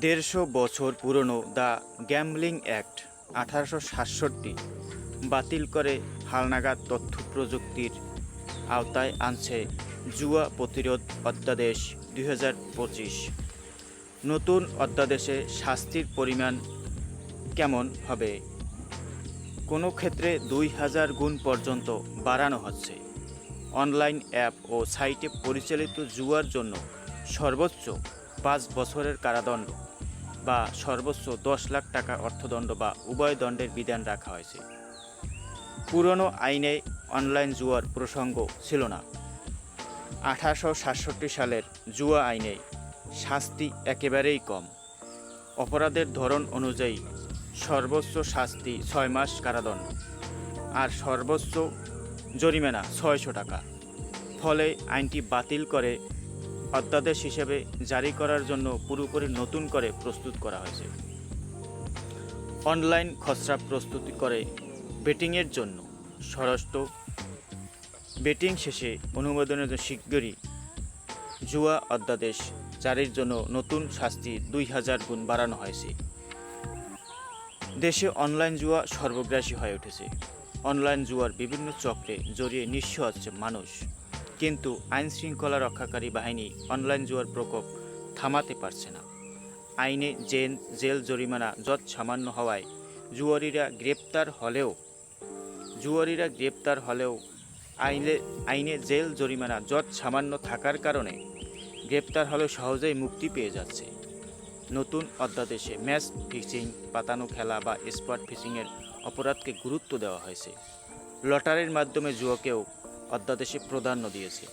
দেড়শো বছর পুরনো দ্য গ্যামলিং অ্যাক্ট আঠারোশো সাতষট্টি বাতিল করে হালনাগাদ তথ্য প্রযুক্তির আওতায় আনছে জুয়া প্রতিরোধ অধ্যাদেশ দুই হাজার পঁচিশ। নতুন অধ্যাদেশে শাস্তির পরিমাণ কেমন হবে? কোনো ক্ষেত্রে দুই হাজার গুণ পর্যন্ত বাড়ানো হচ্ছে। অনলাইন অ্যাপ ও সাইটে পরিচালিত জুয়ার জন্য সর্বোচ্চ পাঁচ বছরের কারাদণ্ড বা সর্বোচ্চ দশ লাখ টাকা অর্থদণ্ড বা উভয় দণ্ডের বিধান রাখা হয়েছে। পুরনো আইনে অনলাইন জুয়ার প্রসঙ্গ ছিল না। আঠারোশো সাতষট্টি সালের জুয়া আইনে শাস্তি একেবারেই কম। অপরাধের ধরন অনুযায়ী সর্বোচ্চ শাস্তি ছয় মাস কারাদণ্ড আর সর্বোচ্চ জরিমানা ছয়শো টাকা। ফলে আইনটি বাতিল করে অধ্যাদেশ হিসেবে জারি করার জন্য পুরোপুরি নতুন করে প্রস্তুত করা হয়েছে। অনলাইন খসড়া প্রস্তুতি করে বেটিংয়ের জন্য স্বরাষ্ট্র, বেটিং শেষে অনুমোদনের শীঘ্রই জুয়া অধ্যাদেশ জারির জন্য নতুন শাস্তি দুই হাজার গুণ বাড়ানো হয়েছে। দেশে অনলাইন জুয়া সর্বগ্রাসী হয়ে উঠেছে। অনলাইন জুয়ার বিভিন্ন চক্রে জড়িয়ে নিঃস্ব হচ্ছে মানুষ। কিন্তু আইন শৃঙ্খলা রক্ষাকারী বাহিনী অনলাইন জুয়ার প্রকোপ থামাতে পারছে না। আইনে জেন, জেল জরিমানা যৎ সামান্য হওয়ায় জুয়ারিরা গ্রেপ্তার হলেও, জুয়ারিরা গ্রেপ্তার হলেও আইনে আইনে জেল জরিমানা যৎ সামান্য থাকার কারণে গ্রেপ্তার হলেও সহজেই মুক্তি পেয়ে যাচ্ছে। নতুন অধ্যাদেশে ম্যাচ ফিক্সিং, পাতানো খেলা বা স্পট ফিশিংয়ের অপরাধকে গুরুত্ব দেওয়া হয়েছে। লটারির মাধ্যমে জুয়াকেও অধ্যাদেশে প্রাধান্য দিয়েছে।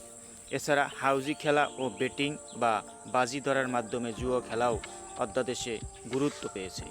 এছাড়া হাউজি খেলা ও বেটিং বা বাজি ধরার মাধ্যমে জুয়া খেলাও অধ্যাদেশে গুরুত্ব পেয়েছে।